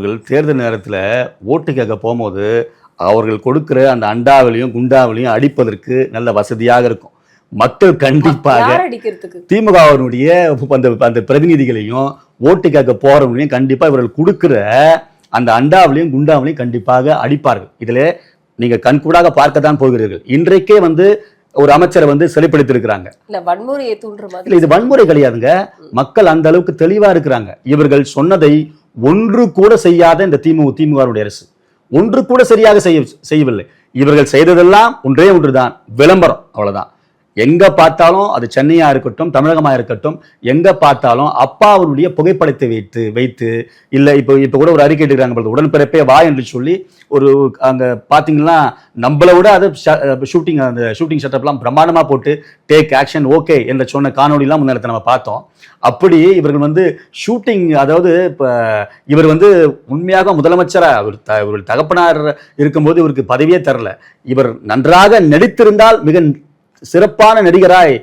அவர்கள் தேர்தல் நேரத்தில் ஓட்டு கேட்க போகும்போது அவர்கள் கொடுக்கிற அந்த அண்டாவிலையும் குண்டாவிலையும் அடிப்பதற்கு நல்ல வசதியாக இருக்கும். மக்கள் கண்டிப்பாக திமுகவினுடைய அந்த அந்த பிரதிநிதிகளையும் ஓட்டு கேட்க போறவங்களையும் கண்டிப்பா இவர்கள் கொடுக்கிற அந்த அண்டாவிலையும் குண்டாவிலையும் கண்டிப்பாக அடிப்பார்கள். இதுல நீங்க கண்கூடாக பார்க்க தான் போகிறீர்கள். இன்றைக்கே வந்து ஒரு அமைச்சரை வந்து சிறைப்படுத்தியிருக்கிறாங்க இல்ல வன்முறையை தூண்டுற மாதிரி இது வன்முறை கிடையாதுங்க. மக்கள் அந்த அளவுக்கு தெளிவா இருக்கிறாங்க. இவர்கள் சொன்னதை ஒன்று கூட செய்யாத இந்த திமுக திமுகவுடைய அரசு. ஒன்று கூட சரியாக செய்ய செய்யவில்லை. இவர்கள் செய்ததெல்லாம் ஒன்றே ஒன்று தான் விளம்பரம் அவ்வளவுதான். எங்க பார்த்தாலும் அது சென்னையா இருக்கட்டும் தமிழகமா இருக்கட்டும் எங்க பார்த்தாலும் அப்பா அவருடைய புகைப்படத்தை வைத்து வைத்து இல்லை இப்போ இப்போ கூட ஒரு அறிக்கை எடுக்கிறாங்க உடன்பிறப்பே வா என்று சொல்லி ஒரு அங்க பாத்தீங்கன்னா நம்மளை விட அது ஷூட்டிங் அந்த ஷூட்டிங் செட்டப்லாம் பிரம்மாண்டமா போட்டு டேக் ஆக்ஷன் ஓகே என்ற சொன்ன காணொலிலாம் முன்னேறத்தை நம்ம பார்த்தோம். அப்படி இவர்கள் வந்து ஷூட்டிங் அதாவது இப்போ இவர் வந்து உண்மையாக முதலமைச்சராக அவர் த இவர்கள் தகப்பனார் இருக்கும்போது இவருக்கு பதவியே தரல. இவர் நன்றாக நடித்திருந்தால் மிக சிறப்பான நடிகராய்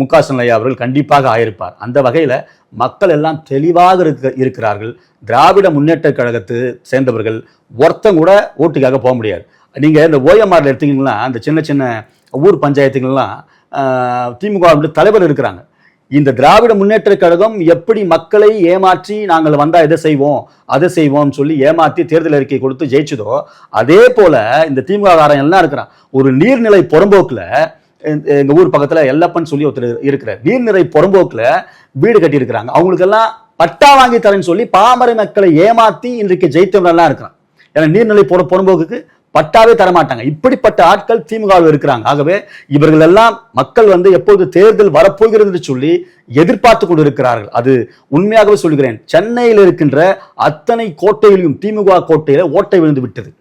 மு க ஐயா அவர்கள் கண்டிப்பாக ஆயிருப்பார். அந்த வகையில் மக்கள் எல்லாம் தெளிவாக இருக்க இருக்கிறார்கள். திராவிட முன்னேற்ற கழகத்தை சேர்ந்தவர்கள் ஒருத்தம் கூட ஓட்டுக்காக போக முடியாது. நீங்கள் இந்த ஓஎம்ஆரில் எடுத்தீங்கன்னா அந்த சின்ன சின்ன ஊர் பஞ்சாயத்துங்கள்லாம் திமுக தலைவர் இருக்கிறாங்க. இந்த திராவிட முன்னேற்ற கழகம் எப்படி மக்களை ஏமாற்றி நாங்கள் வந்தால் இதை செய்வோம் அதை செய்வோம்னு சொல்லி ஏமாற்றி தேர்தல் அறிக்கை கொடுத்து ஜெயிச்சதோ அதே போல் இந்த திமுக காரன் எல்லாம் இருக்கிறான். ஒரு நீர்நிலை புறம்போக்கில் எங்க- ஊர் பக்கத்துல எல்லப்பன் சொல்லி ஒருத்தர் இருக்கிறார். நீர்நிலை புறம்போக்குல வீடு கட்டியிருக்கிறாங்க. அவங்களுக்கெல்லாம் பட்டா வாங்கி தரேன்னு சொல்லி பாமர மக்களை ஏமாத்தி இன்றைக்கு ஜெயித்தவங்கெல்லாம் இருக்கிறான் ஏன்னா நீர்நிலை புற புறம்போக்குக்கு பட்டாவே தரமாட்டாங்க. இப்படிப்பட்ட ஆட்கள் திமுகவில் இருக்கிறாங்க. ஆகவே இவர்கள் எல்லாம் மக்கள் வந்து எப்போது தேர்தல் வரப்போகிறது என்று சொல்லி எதிர்பார்த்து கொண்டு இருக்கிறார்கள் அது உண்மையாகவே சொல்கிறேன். சென்னையில் இருக்கின்ற அத்தனை கோட்டையிலும் திமுக கோட்டையில ஓட்டை விழுந்து விட்டது.